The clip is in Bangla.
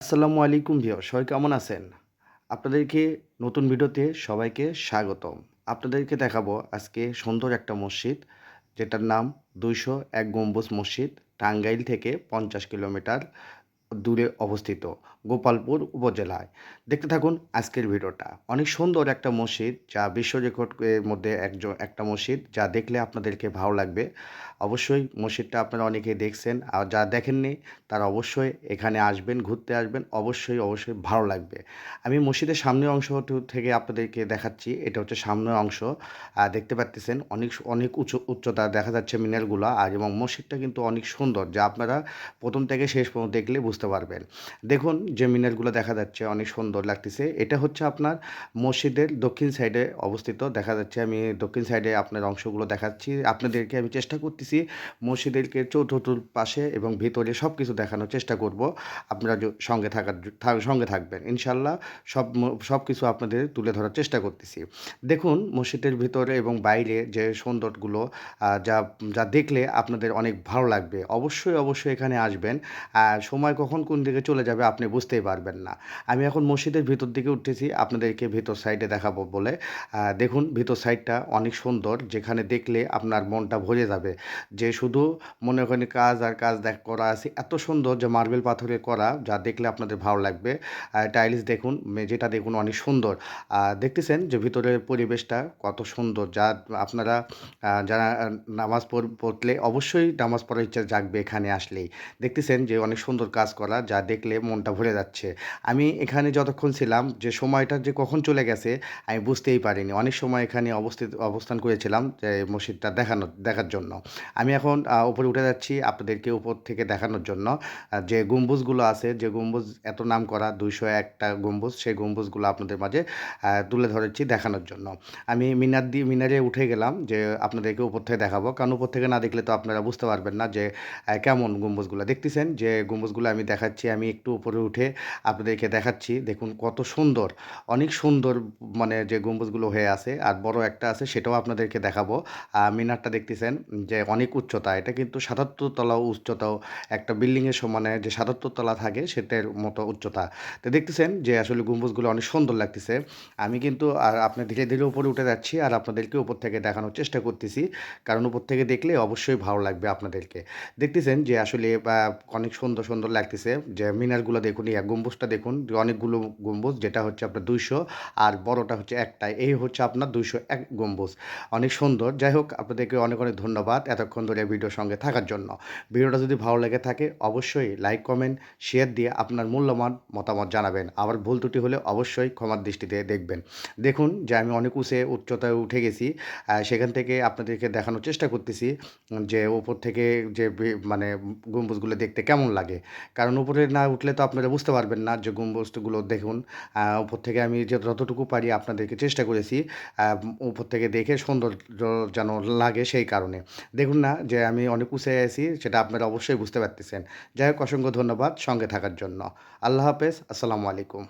আসসালামু আলাইকুম ভিও সবাই কেমন আছেন? আপনাদেরকে নতুন ভিডিওতে সবাইকে স্বাগতম। আপনাদেরকে দেখাবো আজকে সুন্দর একটা মসজিদ, যেটার নাম দুইশো এক গম্বুজ মসজিদ, টাঙ্গাইল থেকে পঞ্চাশ কিলোমিটার দূরে অবস্থিত, গোপালপুর উপজেলায়। দেখতে থাকুন আজকের ভিডিওটা। অনেক সুন্দর একটা মসজিদ, যা বিশ্ব রেকর্ডের মধ্যে একজন, একটা মসজিদ, যা দেখলে আপনাদেরকে ভালো লাগবে। অবশ্যই মসজিদটা আপনারা অনেকেই দেখছেন, আর যা দেখেননি তারা অবশ্যই এখানে আসবেন, ঘুরতে আসবেন, অবশ্যই অবশ্যই ভালো লাগবে। আমি মসজিদের সামনের অংশ থেকে আপনাদেরকে দেখাচ্ছি, এটা হচ্ছে সামনের অংশ। দেখতে পাচ্ছেন অনেক অনেক উঁচু, উচ্চতা দেখা যাচ্ছে মিনারগুলো, আর এবং মসজিদটা কিন্তু অনেক সুন্দর, যা আপনারা প্রথম থেকে শেষ পর্যন্ত দেখলে বুঝতে পারবেন। দেখুন যে মিনারগুলো দেখা যাচ্ছে অনেক সুন্দর লাগতেছে। এটা হচ্ছে আপনার মসজিদের দক্ষিণ সাইডে অবস্থিত। দেখা যাচ্ছে আমি দক্ষিণ সাইডে আপনার অংশগুলো দেখাচ্ছি। আপনাদেরকে আমি চেষ্টা করতেছি মসজিদেরকে চতুর্থ পাশে এবং ভিতরে সব কিছু দেখানোর চেষ্টা করব। আপনারা সঙ্গে থাকার সঙ্গে থাকবেন। ইনশাল্লাহ সব সব কিছু আপনাদের তুলে ধরার চেষ্টা করতেছি। দেখুন, মসজিদের ভিতরে এবং বাইরে যে সৌন্দর্যগুলো যা যা দেখলে আপনাদের অনেক ভালো লাগবে। অবশ্যই অবশ্যই এখানে আসবেন। সময় কখন কোন দিকে চলে যাবে আপনি বুঝতেই পারবেন না। আমি এখন মসজিদের ভিতর দিকে উঠতেছি, আপনাদেরকে ভিতর সাইডে দেখাবো বলে। দেখুন, ভিতর সাইডটা অনেক সুন্দর। যেখানে দেখলে আপনার মনটা ভরে যাবে। যে শুধু মনে করেন কাজ আর কাজ দেখ করা আছে, এত সুন্দর যে মার্বেল পাথরে করা, যা দেখলে আপনাদের ভালো লাগবে। টাইলস দেখুন যেটা দেখুন অনেক সুন্দর। দেখতেছেন যে ভিতরের পরিবেশটা কত সুন্দর, যা আপনারা যারা নামাজ পড়- পড়লে অবশ্যই নামাজ পড়ার ইচ্ছা জাগবে এখানে আসলেই। দেখতেছেন যে অনেক সুন্দর কাজ করা, যা দেখলে মনটা ভরে যাচ্ছে। আমি এখানে যতক্ষণ ছিলাম, যে সময়টা যে কখন চলে গেছে, আমি বুঝতেই পারিনি। অনেক সময় এখানে অবস্থিত, অবস্থান করেছিলাম, যে মসজিদটা দেখানোর দেখার জন্য। আমি এখন উপরে উঠে যাচ্ছি আপনাদেরকে উপর থেকে দেখানোর জন্য। যে গম্বুজগুলো আছে, যে গম্বুজ, এত নাম করা দুইশো একটা গম্বুজ, সেই গম্বুজগুলো আপনাদের মাঝে তুলে ধরেছি দেখানোর জন্য। আমি মিনার দিয়ে মিনারে উঠে গেলাম যে আপনাদেরকে উপর থেকে দেখাবো। কারণ উপর থেকে না দেখলে তো আপনারা বুঝতে পারবেন না যে কেমন গম্বুজগুলো। দেখতেছেন যে গম্বুজগুলো আমি দেখাচ্ছি, আমি একটু উপরে উঠে আপনাদেরকে দেখাচ্ছি। দেখুন কত সুন্দর, অনেক সুন্দর মানে যে গম্বুজগুলো হয়ে আছে। আর বড় একটা আছে, সেটাও আপনাদেরকে দেখাবো। মিনারটা দেখতেছেন যে অনেক উচ্চতা, এটা কিন্তু সাতাত্তর তলা উচ্চতাও একটা বিল্ডিংয়ের সমানে যে সাতাত্তর তলা থাকে সেটার মতো উচ্চতা। তো দেখতেছেন যে আসলে গম্বুজগুলো অনেক সুন্দর লাগতেছে। আমি কিন্তু আর আপনি ধীরে ধীরে উপরে উঠে যাচ্ছি আর আপনাদেরকে উপর থেকে দেখানোর চেষ্টা করতেছি। কারণ উপর থেকে দেখলে অবশ্যই ভালো লাগবে আপনাদেরকে। দেখতেছেন যে আসলে অনেক সুন্দর সুন্দর লাগতেছে। যে মিনারগুলো দেখুন এই গম্বুজটা দেখুন অনেকগুলো গম্বুজ, যেটা হচ্ছে আপনার দুইশো আর বড়টা হচ্ছে একটাই। এই হচ্ছে আপনার দুইশো এক গম্বুজ। অনেক সুন্দর। যাই হোক, আপনাদেরকে অনেক অনেক ধন্যবাদ। এতক্ষণ ধরে ভিডিওর সঙ্গে থাকার জন্য। ভিডিওটা যদি ভালো লেগে থাকে, অবশ্যই লাইক কমেন্ট শেয়ার দিয়ে আপনার মূল্যবান মতামত জানাবেন। আবার ভুল ত্রুটি হলে অবশ্যই ক্ষমার দৃষ্টিতে দেখবেন। দেখুন যে আমি অনেক উঁচে, উচ্চতায় উঠে গেছি সেখান থেকে আপনাদেরকে দেখানোর চেষ্টা করতেছি যে উপর থেকে যে মানে গম্বুজগুলো দেখতে কেমন লাগে। কারণ উপরে না উঠলে তো আপনারা বুঝতে পারবেন না যে গম্বুজগুলো দেখুন উপর থেকে আমি যে যতটুকু পারি আপনাদেরকে চেষ্টা করেছি উপর থেকে দেখে সৌন্দর্য যেন লাগে সেই কারণে। দেখুন না যে আমি অনেক উঁচে আছি, সেটা আপনারা অবশ্যই বুঝতে পারতেছেন। যাই হোক, অসংখ্য ধন্যবাদ সঙ্গে থাকার জন্য। আল্লাহ হাফেজ, আসসালামু আলাইকুম।